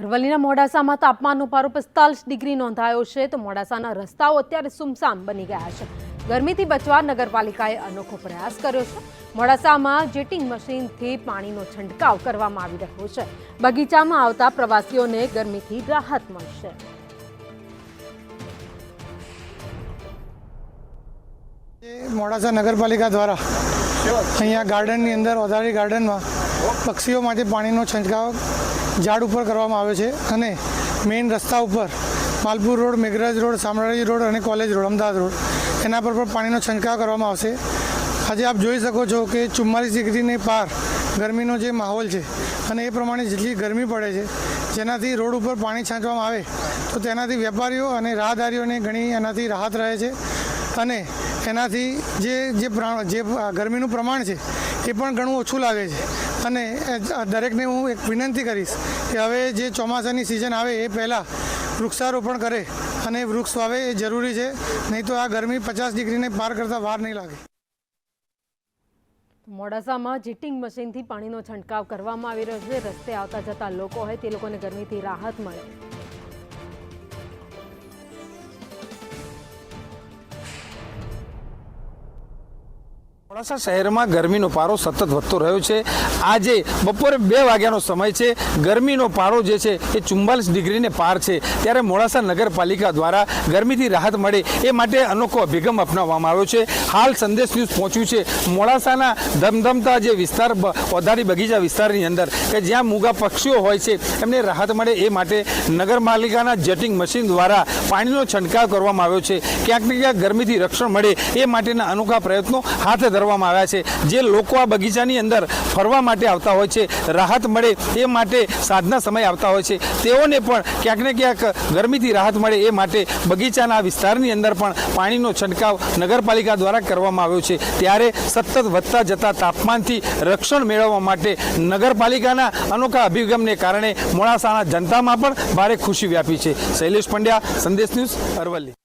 અરવલ્લીના મોડાસામાં તાપમાનનો પારો પિસ્તાલીસ ડિગ્રી નોંધાયો છે. તો મોડાસાના રસ્તાઓ અત્યારે સુમસામ બની ગયા છે. ગરમીથી બચવા નગરપાલિકાએ અનોખો પ્રયાસ કર્યો છે. મોડાસામાં જેટિંગ મશીનથી પાણીનો છંટકાવ કરવામાં આવી રહ્યો છે. બગીચામાં આવતા પ્રવાસીઓને ગરમીથી રાહત મળશે. મોડાસા નગરપાલિકા દ્વારા અહીંયા ગાર્ડનની અંદર ઓધારી ગાર્ડનમાં પક્ષીઓ માટે પાણીનો છંટકાવ ઝાડ ઉપર કરવામાં આવ્યો છે અને મેઇન રસ્તા ઉપર Malpur road, Meghraj road, Shamlaji road અને કોલેજ રોડ, અમદાવાદ રોડ, એના પર પણ પાણીનો છંટકાવ કરવામાં આવશે. આજે આપ જોઈ શકો છો કે ચુમ્માલીસ ડિગ્રીને પાર ગરમીનો જે માહોલ છે અને એ પ્રમાણે જેટલી ગરમી પડે છે, જેનાથી રોડ ઉપર પાણી છાંટવામાં આવે, તો તેનાથી વેપારીઓ અને રાહદારીઓને ઘણી એનાથી રાહત રહે છે અને એનાથી જે જે જે ગરમીનું પ્રમાણ છે એ પણ ઘણું ઓછું લાગે છે. અને દરેકને હું એક વિનંતી કરીશ કે હવે જે ચોમાસાની સિઝન આવે એ પહેલાં વૃક્ષારોપણ કરે અને વૃક્ષ વાવે એ જરૂરી છે. નહીં તો આ ગરમી પચાસ ડિગ્રીને પાર કરતાં વાર નહીં લાગે. મોડાસામાં જીટિંગ મશીનથી પાણીનો છંટકાવ કરવામાં આવી રહ્યો છે. રસ્તે આવતા જતા લોકો હોય તે લોકોને ગરમીથી રાહત મળે. મોડાસા શહેરમાં ગરમીનો પારો સતત વધતો રહ્યો છે. આજે બપોરે બે વાગ્યાનો સમય છે. ગરમીનો પારો જે છે એ ચુમ્બાલીસ ડિગ્રીને પાર છે. ત્યારે મોડાસા નગરપાલિકા દ્વારા ગરમીથી રાહત મળે એ માટે અનોખો અભિગમ અપનાવવામાં આવ્યો છે. હાલ સંદેશ ન્યૂઝ પહોંચ્યું છે. મોડાસાના ધમધમતા જે વિસ્તાર ઓધારી બગીચા વિસ્તારની અંદર કે જ્યાં મૂગા પક્ષીઓ હોય છે, એમને રાહત મળે એ માટે નગરપાલિકાના જેટિંગ મશીન દ્વારા પાણીનો છંટકાવ કરવામાં આવ્યો છે. ક્યાંક ને ક્યાંક ગરમીથી રક્ષણ મળે એ માટેના અનોખા પ્રયત્નો હાથ ધરવામાં આવ્યા છે. જે લોકો આ બગીચાની અંદર ફરવા માટે આવતા હોય છે, રાહત મળે એ માટે સાંજના સમય આવતા હોય છે. તેઓને પણ ક્યાંક ને ક્યાંક ગરમીથી રાહત મળે એ માટે બગીચાના વિસ્તારની અંદર પણ પાણીનો છંટકાવ નગરપાલિકા દ્વારા કરવામાં આવ્યો છે. ત્યારે સતત વધતા જતા તાપમાનથી રક્ષણ મેળવવા માટે નગરપાલિકાના અનોખા અભિગમને કારણે મોડાસાના જનતામાં પણ ભારે ખુશી વ્યાપી છે. શૈલેષ પંડ્યા, સંદેશ ન્યૂઝ અરવલ્લી.